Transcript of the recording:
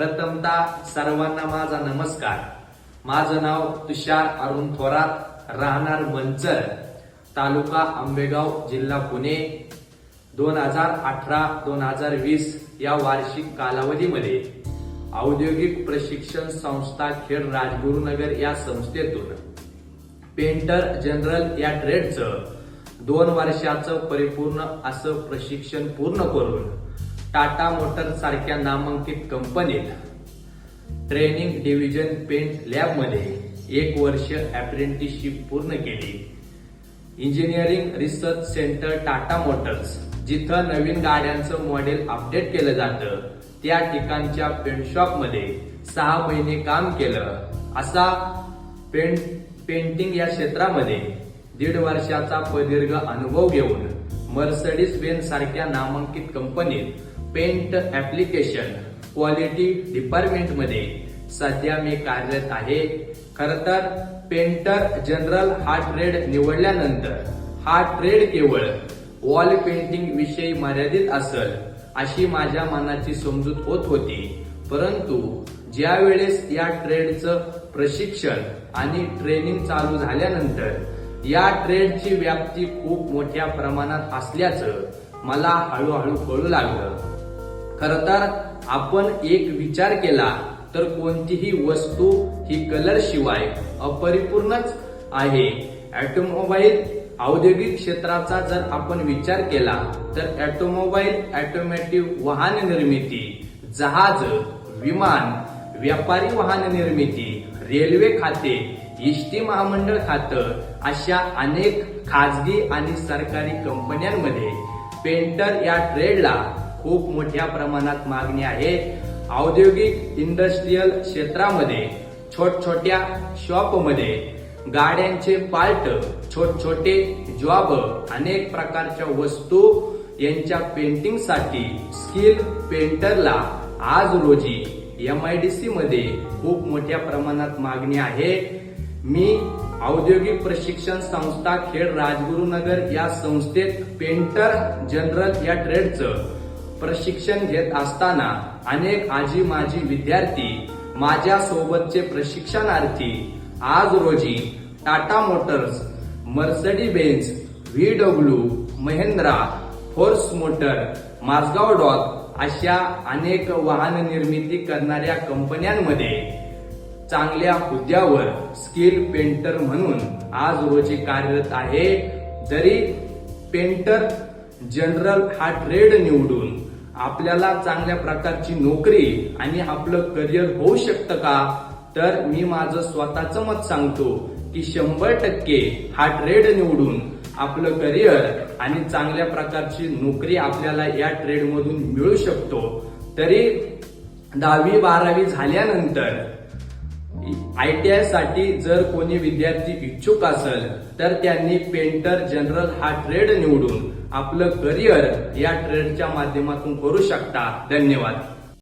प्रथमता सर्वांना माझा नमस्कार. माझं नाव तुषार अरुण थोरात राहणार मंचर तालुका आंबेगाव जिल्हा पुणे. दोन हजार अठरा दोन हजार वीस या वार्षिक कालावधीमध्ये औद्योगिक प्रशिक्षण संस्था खेड राजगुरुनगर या संस्थेतून पेंटर जनरल या ट्रेडचं दोन वर्षाचं परिपूर्ण असं प्रशिक्षण पूर्ण करून टाटा मोटर सारख्या नामांकित कंपनीत ट्रेनिंग डिव्हिजन पेंट लॅबमध्ये एक वर्ष अप्रेंटिसशिप पूर्ण केली. Engineering research centre Tata motors जिथं नवीन गाड्यांचं मॉडेल अपडेट केलं जातं. त्या ठिकाणच्या पेंट सहा महिने काम केलं. असा पेंट पेंटिंग या क्षेत्रामध्ये दीड वर्षाचा प्रदीर्घ अनुभव घेऊन मर्सडीज बेन सारख्या नामांकित कंपनीत पेंट ॲप्लिकेशन क्वालिटी डिपार्टमेंटमध्ये सध्या मी कार्यरत आहे. खरं तर पेंटर जनरल हा ट्रेड निवडल्यानंतर हा ट्रेड केवळ वॉल पेंटिंग विषयी मर्यादित असेल अशी माझ्या मनाची समजूत होत होती. परंतु ज्या वेळेस या ट्रेडचं प्रशिक्षण आणि ट्रेनिंग चालू झाल्यानंतर या ट्रेडची व्याप्ती खूप मोठ्या प्रमाणात असल्याचं मला हळूहळू कळू लागलं. खर तर आपण एक विचार केला तर कोणतीही वस्तू ही कलर शिवाय अपरिपूर्णच आहे. ऑटोमोबाईल औद्योगिक क्षेत्राचा जर आपण विचार केला तर ऑटोमोबाईल ऑटोमॅटिव्ह वाहन निर्मिती जहाज विमान व्यापारी वाहन निर्मिती रेल्वे खाते इष्टी महामंडळ खातं अशा अनेक खाजगी आणि सरकारी कंपन्यांमध्ये पेंटर या ट्रेडला खूप मोठ्या प्रमाणात मागणी आहे. औद्योगिक इंडस्ट्रीयल क्षेत्रामध्ये छोट छोट्या शॉपमध्ये गाड्यांचे पार्ट छोट छोटे जॉब अनेक प्रकारच्या वस्तू यांच्या पेंटिंगसाठी स्किल पेंटरला आज रोजी एम आय डी सी मध्ये खूप मोठ्या प्रमाणात मागणी आहे. मी औद्योगिक प्रशिक्षण संस्था खेड राजगुरुनगर या संस्थेत पेंटर जनरल या ट्रेडचं प्रशिक्षण घेत असताना अनेक आजी माजी विद्यार्थी माझ्या सोबतचे प्रशिक्षणार्थी आज रोजी Tata motors Mercedes Benz V W Mahindra force motor Mazagon dock अशा अनेक वाहन निर्मिती करणाऱ्या कंपन्यांमध्ये चांगल्या हुद्द्यावर स्किल पेंटर म्हणून आज रोजी कार्यरत आहे. जरी पेंटर जनरल हा ट्रेड निवडून आपल्याला चांगल्या प्रकारची नोकरी आणि आपलं करिअर होऊ शकतं का? तर मी माझं स्वतःचं मत सांगतो की शंभर टक्के हा ट्रेड निवडून आपलं करिअर आणि चांगल्या प्रकारची नोकरी आपल्याला या ट्रेडमधून मिळू शकतो. तरी दहावी बारावी झाल्यानंतर आय टी आयसाठी जर कोणी विद्यार्थी इच्छुक असेल तर त्यांनी पेंटर जनरल हा ट्रेड निवडून आपलं करिअर या ट्रेडच्या माध्यमातून करू शकता. धन्यवाद.